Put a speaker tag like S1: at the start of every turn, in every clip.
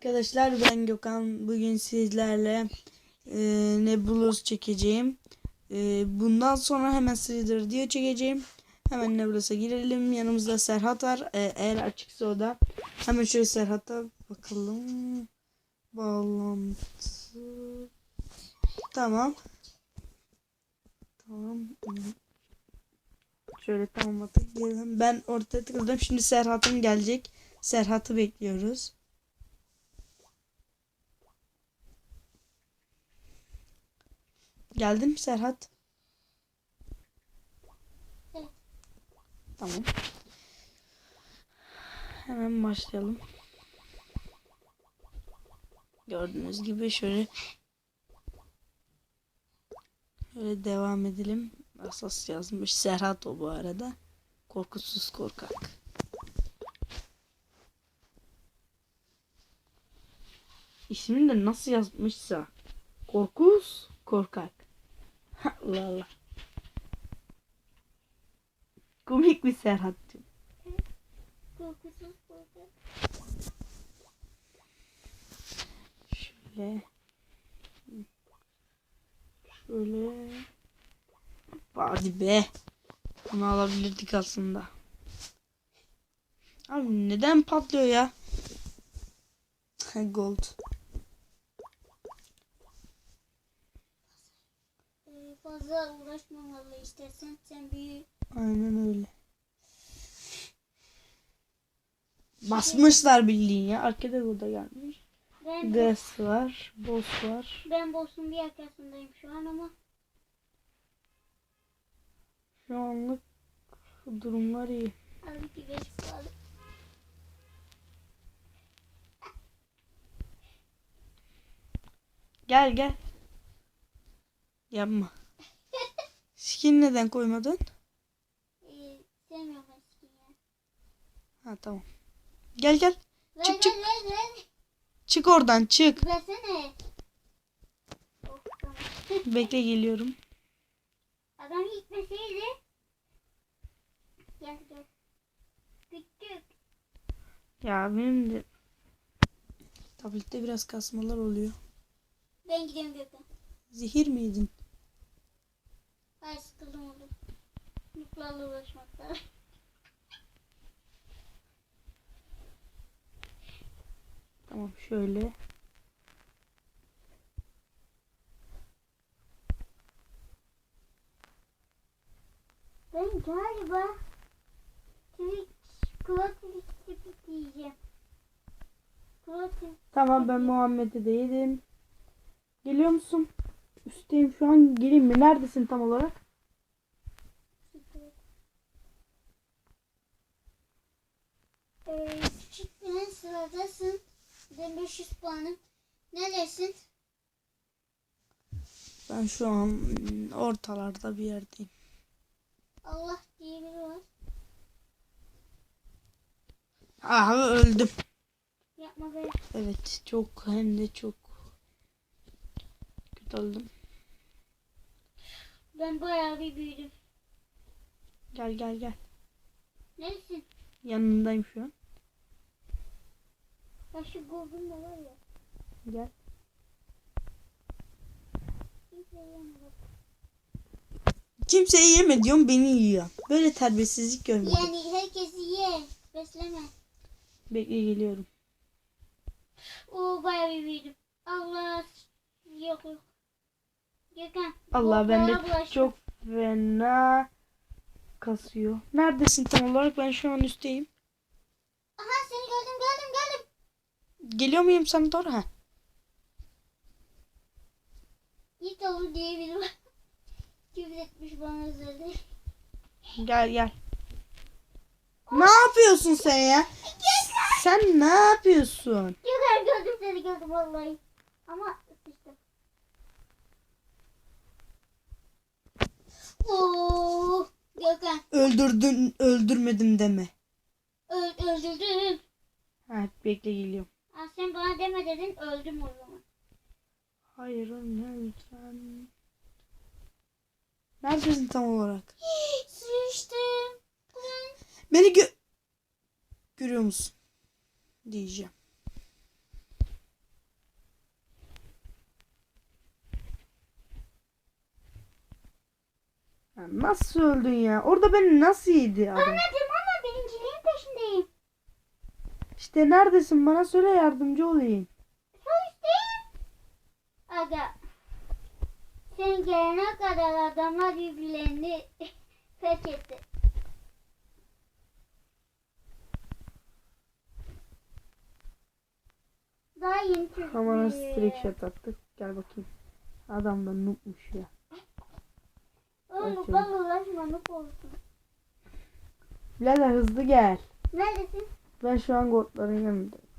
S1: Arkadaşlar ben Gökhan. Bugün sizlerle e, Nebulous çekeceğim. E, bundan sonra hemen Slither diye çekeceğim. Hemen Nebulous'a girelim. Yanımızda Serhat var. E, eğer açıksa o da. Hemen şöyle Serhat'a bakalım. Bağlantı. Tamam. Tamam. Şöyle tamam tıklayalım. Ben ortaya tıkladım. Şimdi Serhat'ın gelecek. Serhat'ı bekliyoruz. Geldin mi Serhat? Tamam. Hemen başlayalım. Gördüğünüz gibi şöyle şöyle devam edelim. Asas yazmış. Serhat o bu arada. Korkusuz korkak. İsmini de nasıl yazmışsa. Korkus korkak. Allah Allah. Komik bir Serhat'cığım.
S2: Korkusuz.
S1: Şöyle. Şöyle. Hadi be. Bunu alabilirdik aslında. Abi neden patlıyor ya? Gold.
S2: İstersen sen büyü.
S1: Aynen öyle. Basmışlar bildiğin ya. Arkada burada gelmiş.
S2: Ben,
S1: Gas var. Boss var.
S2: ben boss'un bir arkasındayım şu an ama
S1: Şu anlık durumlar iyi.
S2: halbuki 5 kaldı.
S1: Gel gel. Yapma. Skin neden koymadın?
S2: Ee, sevmiyorum ben.
S1: Ha tamam. Gel gel.
S2: Ver,
S1: Çık,
S2: ver,
S1: çık.
S2: ver, ver.
S1: Çık oradan çık.
S2: Versene.
S1: Bekle geliyorum.
S2: Adam gitmeseydi. Gel gel. Küçük.
S1: Ya benim de tablette biraz kasmalar oluyor.
S2: Ben gidiyorum Gökhan.
S1: Zehir mi şöyle.
S2: Ben galiba diyeceğim.
S1: Tamam ben Muhammed'e de yedim. Geliyor musun? Üstteyim şu an. Geleyim mi? Neredesin tam olarak?
S2: Ee, küçük bir sıradasın. Ben 500 puanım. Neredesin?
S1: Ben şu an ortalarda bir yerdeyim.
S2: Allah diye biri var.
S1: Ah öldüm.
S2: Yapma be.
S1: Evet çok hem de çok kötü öldüm.
S2: Ben bayağı bir büyüdüm.
S1: Gel gel gel.
S2: Neresin?
S1: Yanındayım şu an.
S2: Ya şu golden da var ya.
S1: Gel.
S2: Kimse yiyemez.
S1: Kimseye yeme diyorum beni yiyor. Böyle terbiyesizlik görmedim.
S2: Yani herkesi ye. Besleme.
S1: Bekle geliyorum.
S2: Oo bayağı bir büyüdüm. Allah. Yok yok. Gökhan.
S1: Allah bende
S2: bulaşma.
S1: çok fena kasıyor. Neredesin tam olarak? Ben şu an üstteyim.
S2: Aha seni gördüm gördüm.
S1: Geliyor muyum sana doğru? Ha.
S2: Git olur diye biri var. Küfür etmiş bana özelde.
S1: Gel gel. Ne yapıyorsun sen ya? Sen ne yapıyorsun?
S2: Gökhan gördüm seni gördüm vallahi. Ama sıçtım. Oo, Gökhan
S1: Öldürdün, öldürmedim deme.
S2: öl, öldürdüm.
S1: Ha, bekle geliyorum.
S2: Sen bana deme dedin öldüm o zaman.
S1: Hayır ölme lütfen. Neredesin tam olarak?
S2: Sıçtım.
S1: Beni gö görüyor musun? Diyeceğim. Nasıl öldün ya? Orada beni nasıl yedi adam?
S2: Anneciğim
S1: işte neredesin? Bana söyle yardımcı olayım.
S2: Üstteyim. Aga. Sen gelene kadar adamlar birbirlerini felç etti. Daha yeni çözdüm.
S1: Havana streak shot attık. Gel bakayım. Adam da noobmuş ya.
S2: Oğlum bana ulaşma ne olsun.
S1: Birader hızlı gel.
S2: Neredesin?
S1: Ben şu an gotların yanındayım.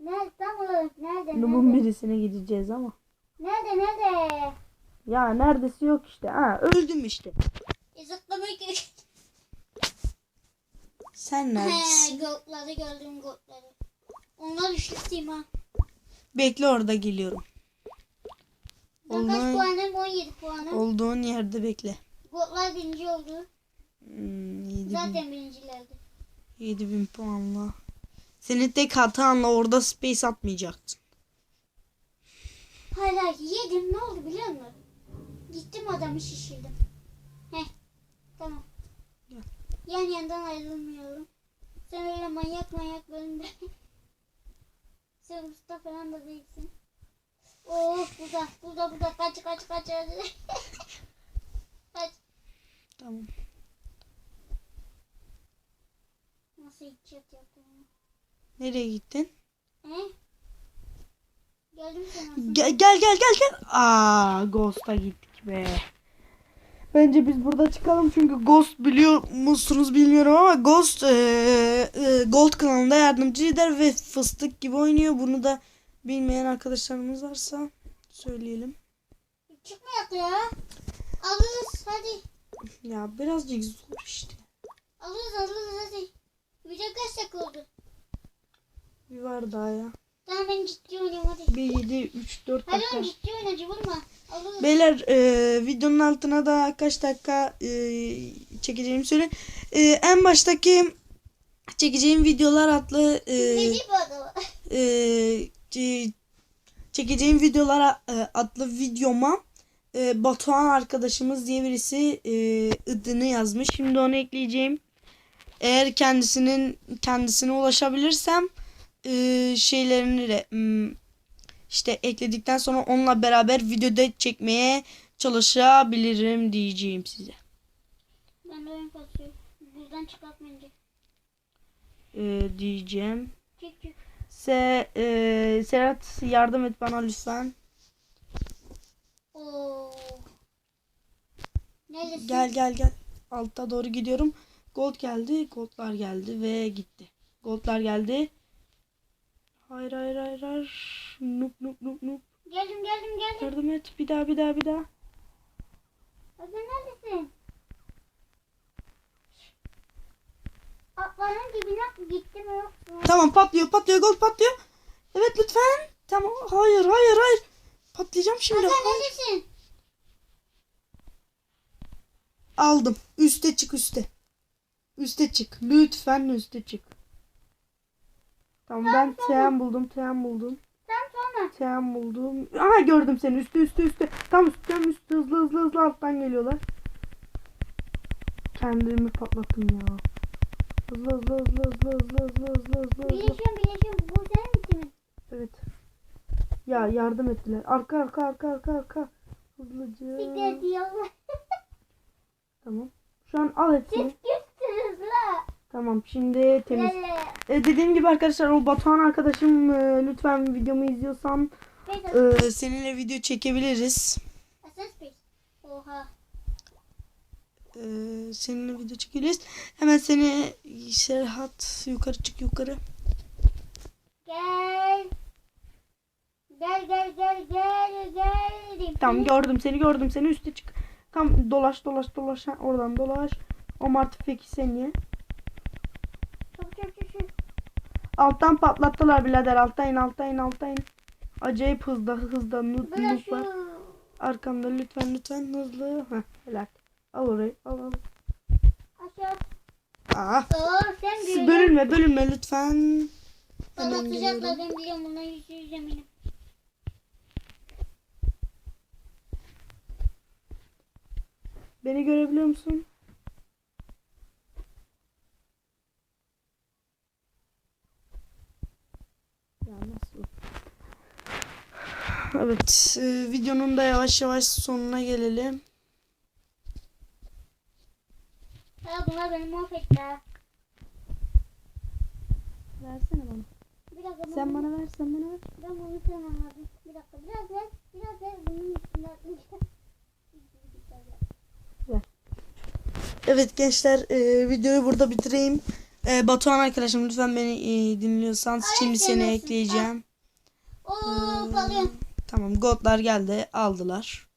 S2: Nerede tam olarak nerede? Nerede?
S1: birisine gideceğiz ama.
S2: Nerede nerede?
S1: Ya neredesi yok işte. Ha öldüm işte.
S2: E, zıplamayı.
S1: Sen
S2: He,
S1: neredesin?
S2: gotları gördüm gotları. Onlar üşüteyim ha.
S1: Bekle orada geliyorum.
S2: Ben kaç puanım? 17 puanım.
S1: Olduğun yerde bekle.
S2: Gotlar birinci oldu.
S1: Hmm, 7000,
S2: Zaten birincilerdi.
S1: 7000 puanla. Senin tek hatanla orada space atmayacaktın.
S2: Hayır hayır yedim ne oldu biliyor musun? Gittim adamı şişirdim. Heh tamam.
S1: Gel.
S2: Yan yandan ayrılmıyorum. Sen öyle manyak manyak bölümde. Sen usta falan da değilsin. Oh burada burada burada kaç kaç kaç. kaç.
S1: Tamam. Nereye gittin?
S2: He? Geldim sana.
S1: Gel gel gel gel gel. Aa, Ghost'a gittik be. Bence biz burada çıkalım çünkü Ghost biliyor musunuz bilmiyorum ama Ghost eee, eee, Gold kanalında yardımcı lider ve fıstık gibi oynuyor. Bunu da bilmeyen arkadaşlarımız varsa söyleyelim.
S2: Çıkmayak ya. Alırız hadi.
S1: Ya birazcık zor işte.
S2: Alırız alırız hadi. Video kaç dakika oldu?
S1: Bir var daha ya.
S2: Tamam ben ciddi oynayayım hadi.
S1: 1 7 3 4
S2: Hadi
S1: dakika.
S2: oğlum ciddi oyna cıvılma. Alırız.
S1: Beyler e, videonun altına da kaç dakika e, çekeceğimi söyle. E, en baştaki çekeceğim videolar adlı e, e, ce- çekeceğim videolar e, adlı videoma e, Batuhan arkadaşımız diye birisi e, adını yazmış. Şimdi onu ekleyeceğim. Eğer kendisinin kendisine ulaşabilirsem e, şeylerini de hmm, işte ekledikten sonra onunla beraber videoda çekmeye çalışabilirim diyeceğim size.
S2: Ben de oyun kasıyor. Buradan çıkartmayınca.
S1: E, diyeceğim.
S2: Çık çık.
S1: Se, e, Serhat yardım et bana lütfen.
S2: Oo. Neredesin?
S1: Gel gel gel. Alta doğru gidiyorum. Gold geldi. Goldlar geldi ve gitti. Goldlar geldi. Hayır hayır hayır hayır. Nup nup nup nup.
S2: Geldim geldim geldim.
S1: Yardım et. Bir daha bir daha bir daha.
S2: Sen neredesin? Atların dibine gitti mi yok?
S1: Tamam patlıyor patlıyor gold patlıyor. Evet lütfen. Tamam. Hayır hayır hayır. Patlayacağım şimdi.
S2: Sen
S1: Hayır.
S2: neredesin?
S1: Aldım. Üste çık üste. Üste çık. Lütfen üste çık. Tamam ben TM buldum. TM buldum.
S2: Sen sonra.
S1: TM buldum. Aha gördüm seni. Üste üste üste. Tam üstten üstte hızlı hızlı hızlı alttan geliyorlar. Kendimi patlattım ya. Hızlı hızlı hızlı hızlı hızlı hızlı hızlı hızlı hızlı.
S2: Birleşiyorum birleşiyorum. Bu senin ismin.
S1: Evet. Ya yardım ettiler. Arka arka arka arka arka. Hızlıca.
S2: Siktir diyorlar.
S1: Tamam. Şu an al hepsini.
S2: La.
S1: Tamam şimdi temiz.
S2: Lele.
S1: E, dediğim gibi arkadaşlar o Batuhan arkadaşım e, lütfen videomu izliyorsan e, seninle video çekebiliriz.
S2: Asas Space. Oha.
S1: E, seninle video çekebiliriz. Hemen seni Serhat yukarı çık yukarı.
S2: Gel. Gel gel gel gel geldim.
S1: Tamam gördüm seni gördüm seni üste çık. Tam dolaş dolaş dolaş oradan dolaş. O martı peki seni.
S2: Çok
S1: Alttan patlattılar birader. Altta in altta in altta in. Acayip hızda hızda nut nut var. Arkamda lütfen lütfen hızlı. Heh helal. Al orayı al al. Aa.
S2: Ah.
S1: Siz bölünme bölünme lütfen. Hemen geliyorum.
S2: Ben biliyorum bundan yüzde yüz.
S1: Beni görebiliyor musun? Evet, e, videonun da yavaş yavaş sonuna gelelim.
S2: Ya bunlar beni mahvetti.
S1: Versene bana.
S2: Bir dakika.
S1: Sen bana ver, sen bana ver.
S2: Ben bunu sevmem lazım. Bir dakika. Biraz ver. Biraz ver. Bunun üstünde atlayacağım.
S1: Evet gençler, e, videoyu burada bitireyim. E, Batuhan arkadaşım lütfen beni e, dinliyorsan şimdi seni ekleyeceğim.
S2: Oo balon.
S1: Tamam, godlar geldi, aldılar.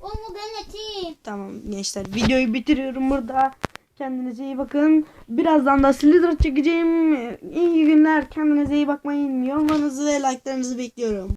S2: Oğlum bu benim etim.
S1: Tamam gençler videoyu bitiriyorum burada. Kendinize iyi bakın. Birazdan da Slither çekeceğim. İyi günler. Kendinize iyi bakmayın. Yorumlarınızı ve like'larınızı bekliyorum.